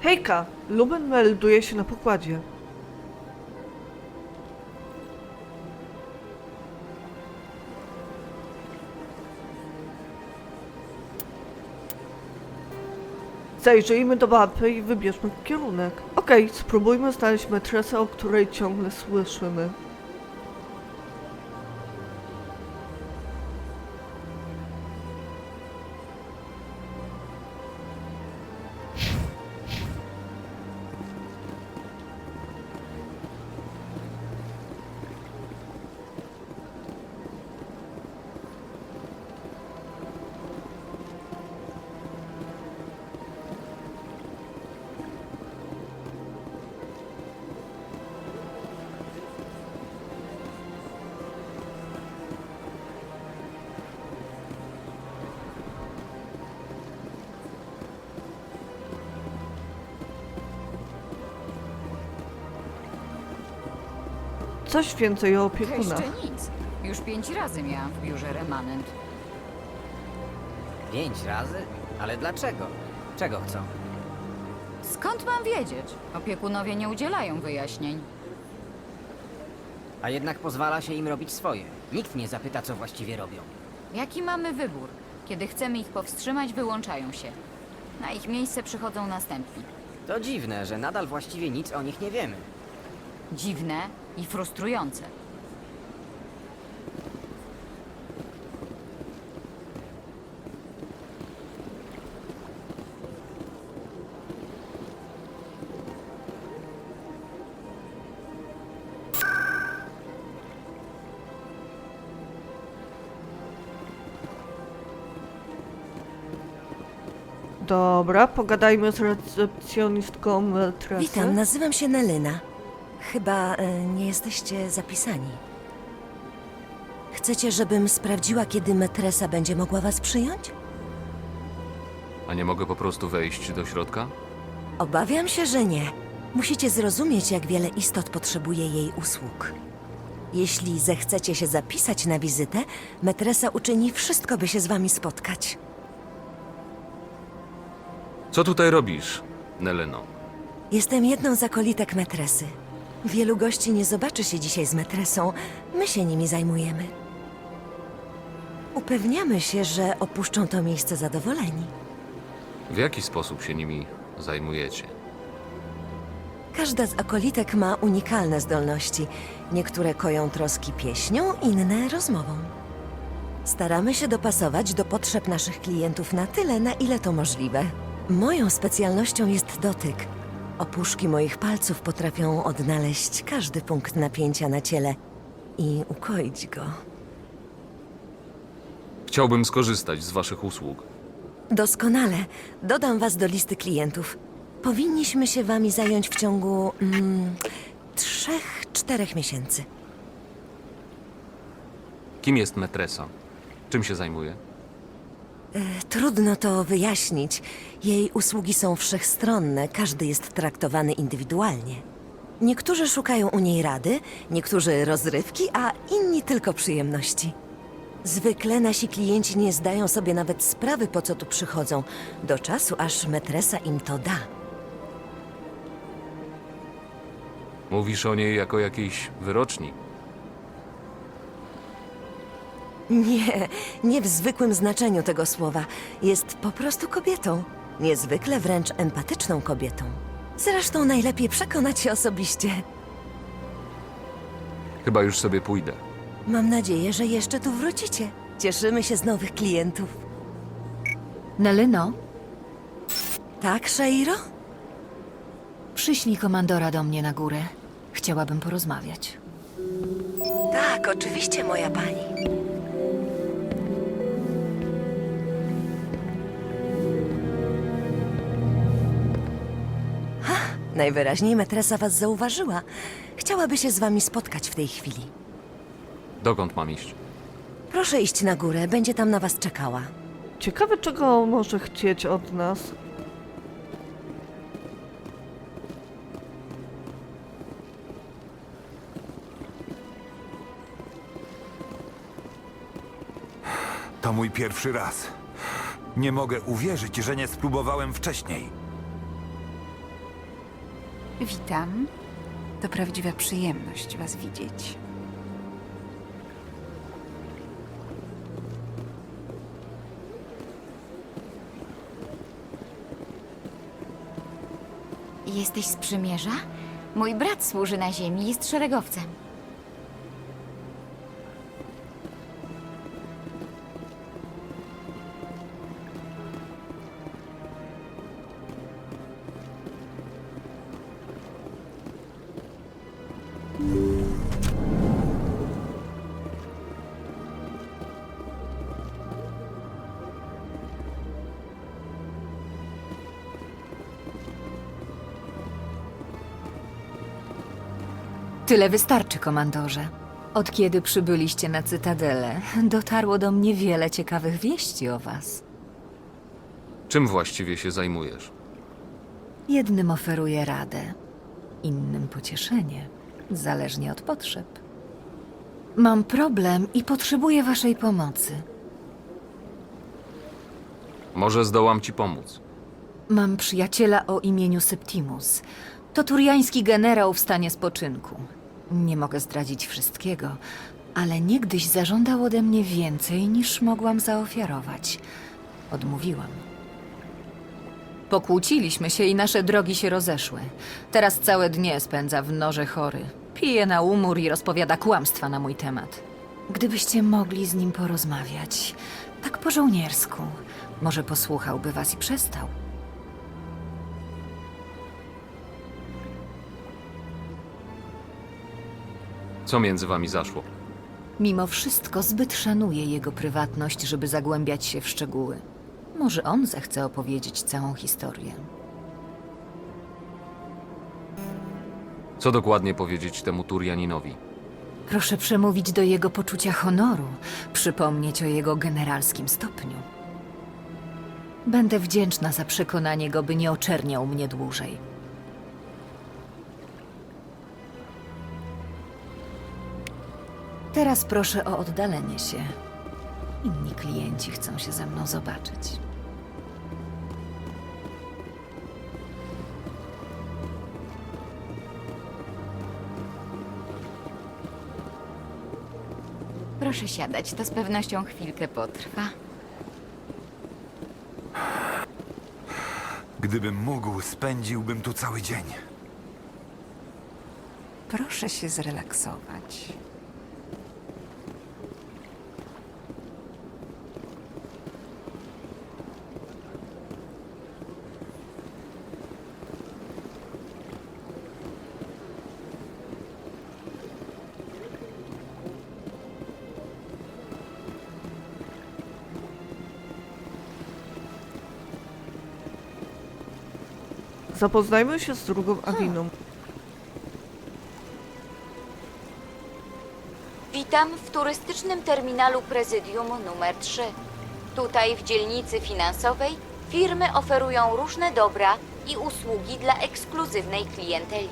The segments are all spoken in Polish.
Hejka! Lumen melduje się na pokładzie. Zajrzyjmy do mapy i wybierzmy kierunek. Okej, spróbujmy znaleźć metresę, o której ciągle słyszymy. Coś więcej o opiekunach. Jeszcze nic. Już pięć razy miałam w biurze remanent. Pięć razy? Ale dlaczego? Czego chcą? Skąd mam wiedzieć? Opiekunowie nie udzielają wyjaśnień. A jednak pozwala się im robić swoje. Nikt nie zapyta, co właściwie robią. Jaki mamy wybór? Kiedy chcemy ich powstrzymać, wyłączają się. Na ich miejsce przychodzą następni. To dziwne, że nadal właściwie nic o nich nie wiemy. Dziwne i frustrujące. Dobra, pogadajmy z recepcjonistką metresy. Witam, nazywam się Nelyna. Chyba e, nie jesteście zapisani. Chcecie, żebym sprawdziła, kiedy metresa będzie mogła was przyjąć? A nie mogę po prostu wejść do środka? Obawiam się, że nie. Musicie zrozumieć, jak wiele istot potrzebuje jej usług. Jeśli zechcecie się zapisać na wizytę, metresa uczyni wszystko, by się z wami spotkać. Co tutaj robisz, Neleno? Jestem jedną z akolitek metresy. Wielu gości nie zobaczy się dzisiaj z metresą. My się nimi zajmujemy. Upewniamy się, że opuszczą to miejsce zadowoleni. W jaki sposób się nimi zajmujecie? Każda z akolitek ma unikalne zdolności. Niektóre koją troski pieśnią, inne rozmową. Staramy się dopasować do potrzeb naszych klientów na tyle, na ile to możliwe. Moją specjalnością jest dotyk. Opuszki moich palców potrafią odnaleźć każdy punkt napięcia na ciele i ukoić go. Chciałbym skorzystać z waszych usług. Doskonale. Dodam was do listy klientów. Powinniśmy się wami zająć w ciągu mm, trzech, czterech miesięcy. Kim jest metresa? Czym się zajmuje? Trudno to wyjaśnić. Jej usługi są wszechstronne, każdy jest traktowany indywidualnie. Niektórzy szukają u niej rady, niektórzy rozrywki, a inni tylko przyjemności. Zwykle nasi klienci nie zdają sobie nawet sprawy, po co tu przychodzą, do czasu, aż metresa im to da. Mówisz o niej jako jakiejś wyroczni. Nie, nie w zwykłym znaczeniu tego słowa. Jest po prostu kobietą. Niezwykle wręcz empatyczną kobietą. Zresztą najlepiej przekonać się osobiście. Chyba już sobie pójdę. Mam nadzieję, że jeszcze tu wrócicie. Cieszymy się z nowych klientów. Nelyno, Tak, Shairo? przyślij komandora do mnie na górę. Chciałabym porozmawiać. Tak, oczywiście, moja pani. Najwyraźniej metresa was zauważyła. Chciałaby się z wami spotkać w tej chwili. Dokąd mam iść? Proszę iść na górę, będzie tam na was czekała. Ciekawe, czego może chcieć od nas. To mój pierwszy raz. Nie mogę uwierzyć, że nie spróbowałem wcześniej. Witam. To prawdziwa przyjemność Was widzieć. Jesteś z przymierza? Mój brat służy na ziemi, jest szeregowcem. Tyle wystarczy, komandorze. Od kiedy przybyliście na Cytadelę, dotarło do mnie wiele ciekawych wieści o was. Czym właściwie się zajmujesz? Jednym oferuję radę, innym pocieszenie, zależnie od potrzeb. Mam problem i potrzebuję waszej pomocy. Może zdołam ci pomóc. Mam przyjaciela o imieniu Septimus. To turiański generał w stanie spoczynku. Nie mogę zdradzić wszystkiego, ale niegdyś zażądał ode mnie więcej niż mogłam zaofiarować. Odmówiłam. Pokłóciliśmy się i nasze drogi się rozeszły. Teraz całe dnie spędza w norze chory. Pije na umór i rozpowiada kłamstwa na mój temat. Gdybyście mogli z nim porozmawiać, tak po żołniersku, może posłuchałby was i przestał. Co między wami zaszło? Mimo wszystko zbyt szanuję jego prywatność, żeby zagłębiać się w szczegóły. Może on zechce opowiedzieć całą historię. Co dokładnie powiedzieć temu Turianinowi? Proszę przemówić do jego poczucia honoru, przypomnieć o jego generalskim stopniu. Będę wdzięczna za przekonanie go, by nie oczerniał mnie dłużej. Teraz proszę o oddalenie się. Inni klienci chcą się ze mną zobaczyć. Proszę siadać, to z pewnością chwilkę potrwa. Gdybym mógł, spędziłbym tu cały dzień. Proszę się zrelaksować. Zapoznajmy się z drugą Awiną. Witam w turystycznym terminalu Prezydium numer 3. Tutaj w dzielnicy finansowej firmy oferują różne dobra i usługi dla ekskluzywnej klienteli.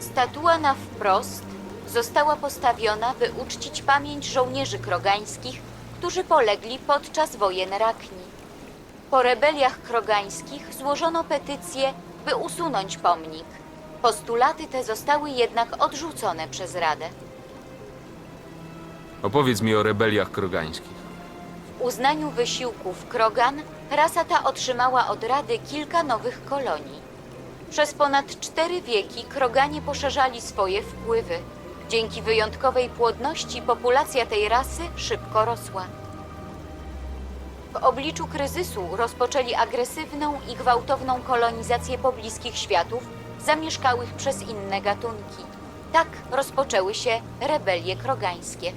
Statua na wprost została postawiona, by uczcić pamięć żołnierzy krogańskich, którzy polegli podczas wojen Rakni. Po rebeliach krogańskich złożono petycję, by usunąć pomnik. Postulaty te zostały jednak odrzucone przez Radę. Opowiedz mi o rebeliach krogańskich. W uznaniu wysiłków Krogan rasa ta otrzymała od Rady kilka nowych kolonii. Przez ponad cztery wieki Kroganie poszerzali swoje wpływy. Dzięki wyjątkowej płodności populacja tej rasy szybko rosła. W obliczu kryzysu rozpoczęli agresywną i gwałtowną kolonizację pobliskich światów zamieszkałych przez inne gatunki. Tak rozpoczęły się rebelie krogańskie.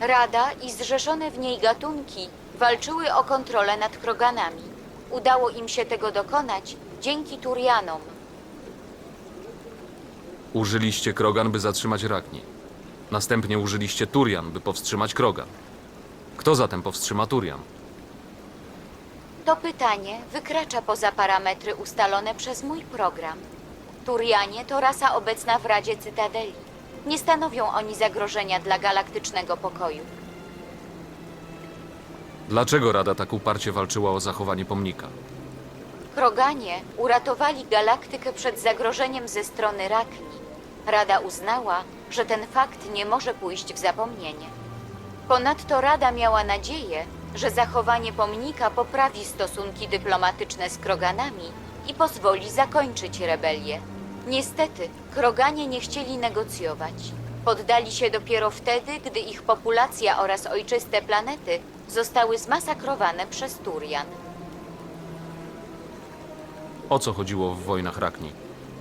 Rada i zrzeszone w niej gatunki walczyły o kontrolę nad kroganami. Udało im się tego dokonać dzięki Turianom. Użyliście Krogan, by zatrzymać Rakni. Następnie użyliście Turian, by powstrzymać Krogan. Kto zatem powstrzyma Turian? To pytanie wykracza poza parametry ustalone przez mój program. Turianie to rasa obecna w Radzie Cytadeli. Nie stanowią oni zagrożenia dla galaktycznego pokoju. Dlaczego Rada tak uparcie walczyła o zachowanie pomnika? Kroganie uratowali galaktykę przed zagrożeniem ze strony Rakni. Rada uznała, że ten fakt nie może pójść w zapomnienie. Ponadto Rada miała nadzieję, że zachowanie pomnika poprawi stosunki dyplomatyczne z Kroganami i pozwoli zakończyć rebelię. Niestety, Kroganie nie chcieli negocjować. Poddali się dopiero wtedy, gdy ich populacja oraz ojczyste planety zostały zmasakrowane przez Turian. O co chodziło w wojnach Rakni?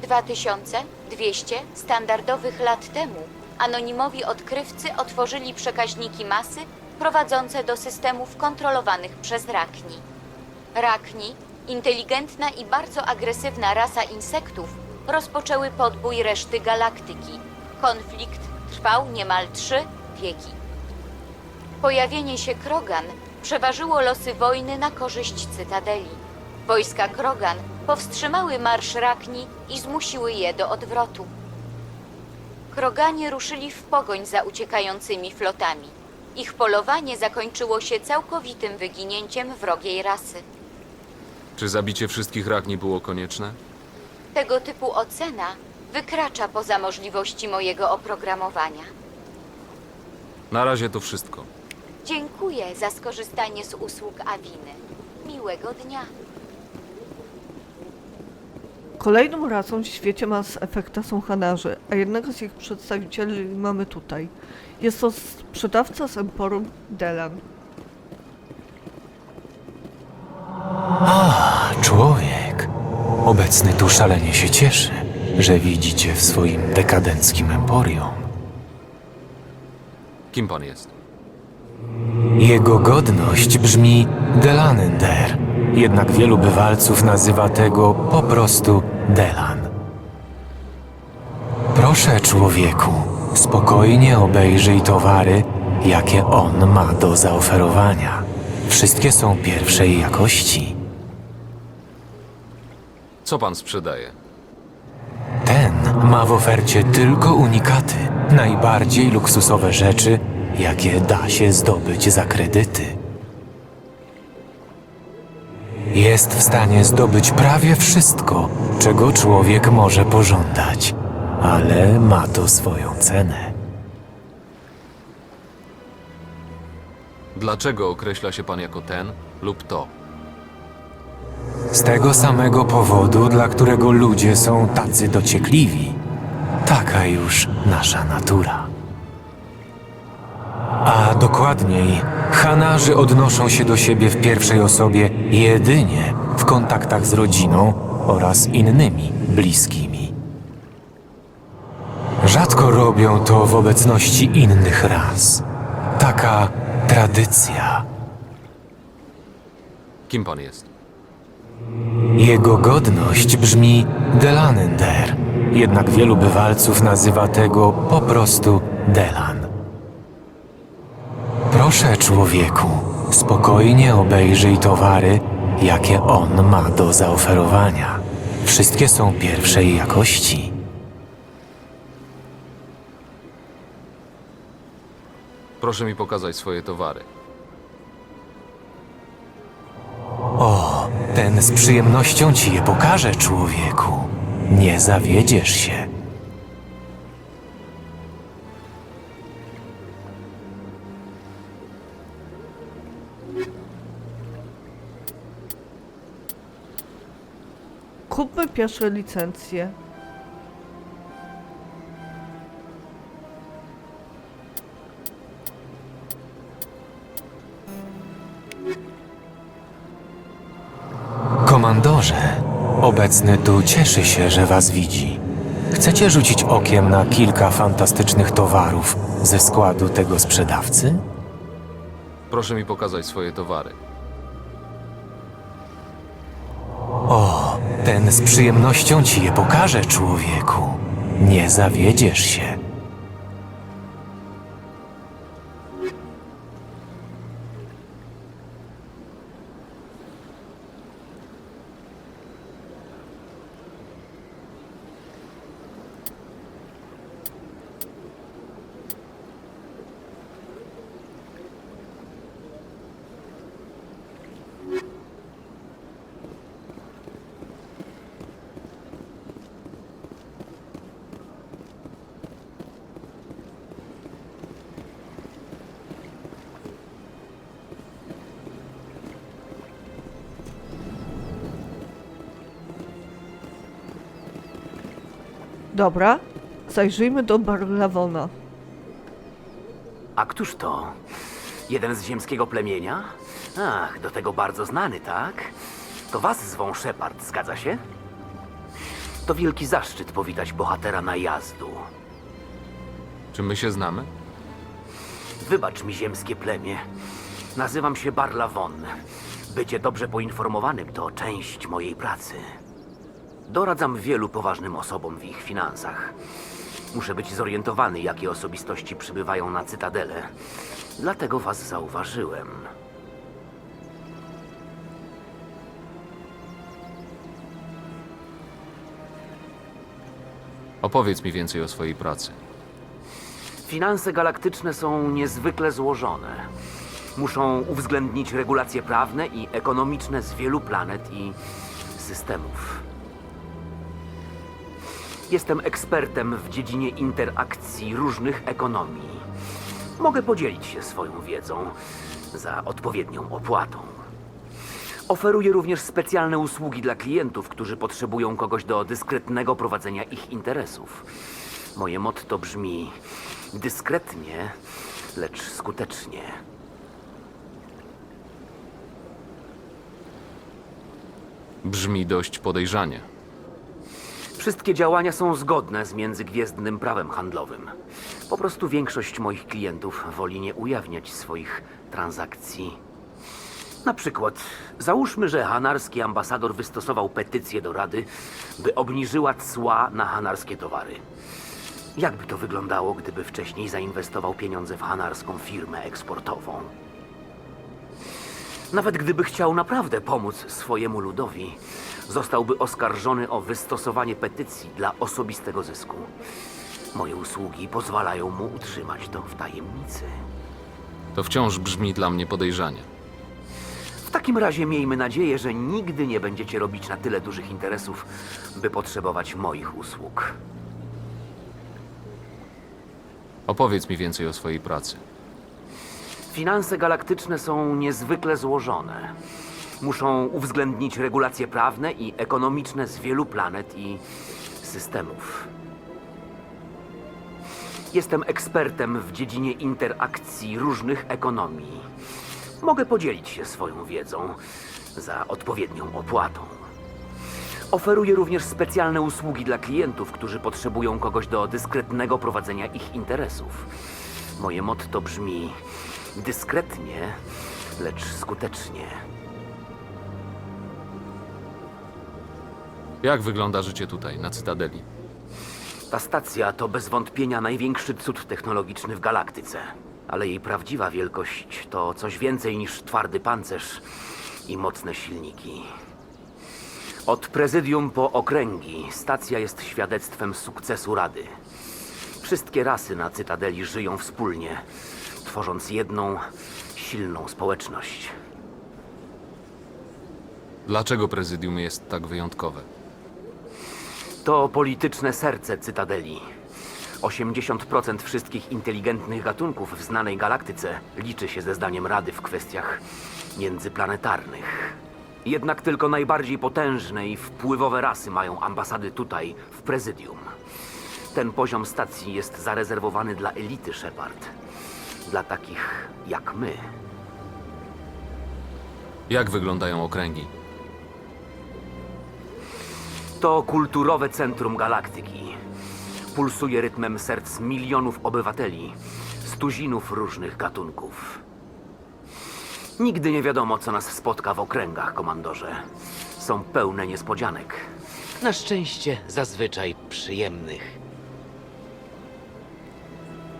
2200 standardowych lat temu anonimowi odkrywcy otworzyli przekaźniki masy prowadzące do systemów kontrolowanych przez Rakni. Rakni, inteligentna i bardzo agresywna rasa insektów, rozpoczęły podbój reszty galaktyki. Konflikt trwał niemal trzy wieki. Pojawienie się Krogan przeważyło losy wojny na korzyść Cytadeli. Wojska Krogan powstrzymały marsz Rakni i zmusiły je do odwrotu. Kroganie ruszyli w pogoń za uciekającymi flotami. Ich polowanie zakończyło się całkowitym wyginięciem wrogiej rasy. Czy zabicie wszystkich Rakni było konieczne? Tego typu ocena wykracza poza możliwości mojego oprogramowania. Na razie to wszystko. Dziękuję za skorzystanie z usług Awiny. Miłego dnia. Kolejną rasą w świecie Mass Effecta są Hanarzy, a jednego z ich przedstawicieli mamy tutaj. Jest to sprzedawca z Emporium Delan. Człowiek. Obecny tu szalenie się cieszy, że widzicie w swoim dekadenckim emporium. Kim pan jest? Jego godność brzmi Delanender, jednak wielu bywalców nazywa tego po prostu Delan. Proszę, człowieku, spokojnie obejrzyj towary, jakie on ma do zaoferowania. Wszystkie są pierwszej jakości. Co pan sprzedaje? Ten ma w ofercie tylko unikaty, najbardziej luksusowe rzeczy, jakie da się zdobyć za kredyty. Jest w stanie zdobyć prawie wszystko, czego człowiek może pożądać, ale ma to swoją cenę. Dlaczego określa się pan jako ten lub to? Z tego samego powodu, dla którego ludzie są tacy dociekliwi. Taka już nasza natura. A dokładniej, Hanarzy odnoszą się do siebie w pierwszej osobie jedynie w kontaktach z rodziną oraz innymi bliskimi. Rzadko robią to w obecności innych ras. Taka tradycja. Kim pan jest? Jego godność brzmi Delanender, jednak wielu bywalców nazywa tego po prostu Delan. Proszę, człowieku, spokojnie obejrzyj towary, jakie on ma do zaoferowania. Wszystkie są pierwszej jakości. Proszę mi pokazać swoje towary. O, ten z przyjemnością ci je pokaże, człowieku. Nie zawiedziesz się. Kupmy pierwsze licencje. Komandorze, obecny tu cieszy się, że was widzi. Chcecie rzucić okiem na kilka fantastycznych towarów ze składu tego sprzedawcy? Proszę mi pokazać swoje towary. Ten z przyjemnością ci je pokaże, człowieku. Nie zawiedziesz się. Dobra, zajrzyjmy do Barlawona. A któż to? Jeden z ziemskiego plemienia? Ach, do tego bardzo znany, tak? To was zwą Shepard, zgadza się? To wielki zaszczyt powitać bohatera najazdu. Czy my się znamy? Wybacz mi ziemskie plemię. Nazywam się Barlawon. Bycie dobrze poinformowanym to część mojej pracy. Doradzam wielu poważnym osobom w ich finansach. Muszę być zorientowany, jakie osobistości przybywają na Cytadelę. Dlatego was zauważyłem. Opowiedz mi więcej o swojej pracy. Finanse galaktyczne są niezwykle złożone. Muszą uwzględnić regulacje prawne i ekonomiczne z wielu planet i systemów. Jestem ekspertem w dziedzinie interakcji różnych ekonomii. Mogę podzielić się swoją wiedzą za odpowiednią opłatą. Oferuję również specjalne usługi dla klientów, którzy potrzebują kogoś do dyskretnego prowadzenia ich interesów. Moje motto brzmi dyskretnie, lecz skutecznie. Brzmi dość podejrzanie. Wszystkie działania są zgodne z międzygwiezdnym prawem handlowym. Po prostu większość moich klientów woli nie ujawniać swoich transakcji. Na przykład, załóżmy, że hanarski ambasador wystosował petycję do Rady, by obniżyła cła na hanarskie towary. Jakby to wyglądało, gdyby wcześniej zainwestował pieniądze w hanarską firmę eksportową? Nawet gdyby chciał naprawdę pomóc swojemu ludowi, zostałby oskarżony o wystosowanie petycji dla osobistego zysku. Moje usługi pozwalają mu utrzymać to w tajemnicy. To wciąż brzmi dla mnie podejrzanie. W takim razie miejmy nadzieję, że nigdy nie będziecie robić na tyle dużych interesów, by potrzebować moich usług. Opowiedz mi więcej o swojej pracy. Finanse galaktyczne są niezwykle złożone. Muszą uwzględnić regulacje prawne i ekonomiczne z wielu planet i systemów. Jestem ekspertem w dziedzinie interakcji różnych ekonomii. Mogę podzielić się swoją wiedzą za odpowiednią opłatą. Oferuję również specjalne usługi dla klientów, którzy potrzebują kogoś do dyskretnego prowadzenia ich interesów. Moje motto brzmi dyskretnie, lecz skutecznie. Jak wygląda życie tutaj, na Cytadeli? Ta stacja to bez wątpienia największy cud technologiczny w galaktyce. Ale jej prawdziwa wielkość to coś więcej niż twardy pancerz i mocne silniki. Od prezydium po okręgi stacja jest świadectwem sukcesu Rady. Wszystkie rasy na Cytadeli żyją wspólnie, tworząc jedną, silną społeczność. Dlaczego prezydium jest tak wyjątkowe? To polityczne serce Cytadeli. 80% wszystkich inteligentnych gatunków w znanej galaktyce liczy się ze zdaniem Rady w kwestiach międzyplanetarnych. Jednak tylko najbardziej potężne i wpływowe rasy mają ambasady tutaj, w prezydium. Ten poziom stacji jest zarezerwowany dla elity Shepard. Dla takich jak my. Jak wyglądają okręgi? To kulturowe centrum galaktyki. Pulsuje rytmem serc milionów obywateli, z tuzinów różnych gatunków. Nigdy nie wiadomo, co nas spotka w okręgach, komandorze. Są pełne niespodzianek. Na szczęście zazwyczaj przyjemnych.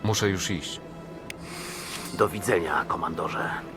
Muszę już iść. Do widzenia, komandorze.